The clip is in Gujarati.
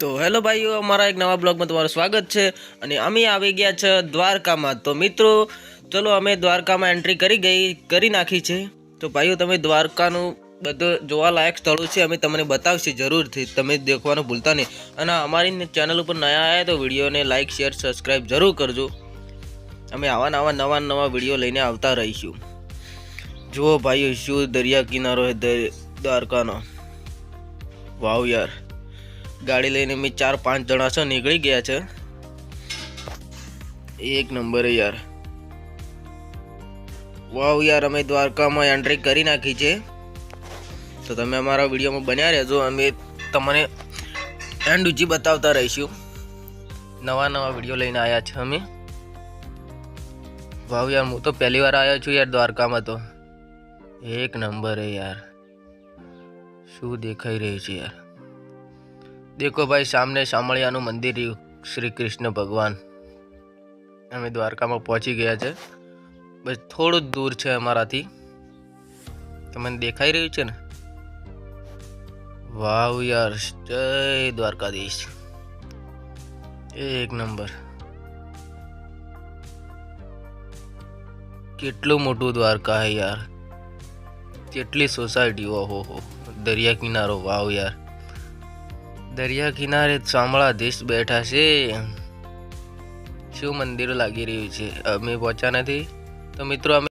તો હેલો ભાઈઓ, અમારા એક નવા બ્લોગમાં તમારું સ્વાગત છે અને અમે આવી ગયા છે દ્વારકામાં. તો મિત્રો, ચલો અમે દ્વારકામાં એન્ટ્રી કરી ગઈ, કરી નાખી છે. તો ભાઈઓ, તમે દ્વારકાનું બધું જોવાલાયક સ્થળો છે, અમે તમને બતાવશે જરૂરથી. તમે દેખવાનું ભૂલતા નહીં. અને અમારી ચેનલ ઉપર નયા આવ્યા તો વિડીયોને લાઇક શેર સબસ્ક્રાઈબ જરૂર કરજો. અમે આવા નવા નવા નવા વીડિયો લઈને આવતા રહીશું. જુઓ ભાઈઓ, શું દરિયા કિનારો દ્વારકાનો. વાવ યાર. ગાડી લઈને અમે ચાર પાંચ જણા છે, નીકળી ગયા છે. એક નંબર યાર. વાવ યાર, અમે દ્વારકામાં એન્ટ્રી કરી નાખી છે. તો તમે અમારા વિડીયોમાં બન્યા રહેજો, અમે તમને એન્ડ ઉજી બતાવતા રહીશું. નવા નવા વીડિયો લઈને આવ્યા છે અમે. વાવ યાર, હું તો પહેલી વાર આવ્યો છું યાર દ્વારકામાં તો. એક નંબર યાર. શું દેખાઈ રહ્યું છે યાર? દેખો ભાઈ, સામને શામળિયાનું મંદિર શ્રી કૃષ્ણ ભગવાન. અમે દ્વારકામાં પહોંચી ગયા છે. બસ થોડું જ દૂર છે અમારાથી. તમને દેખાઈ રહ્યું છે ને? વાવ યાર, જય દ્વારકાધીશ. એક નંબર. કેટલું મોટું દ્વારકા યાર. કેટલી સોસાયટીઓ, હો હો. દરિયા કિનારો, વાવ યાર. દરિયા કિનારે શામળાધીશ બેઠા છે. શું મંદિર લાગી રહ્યું છે? અમે પહોંચ્યા નથી. તો મિત્રો, અમે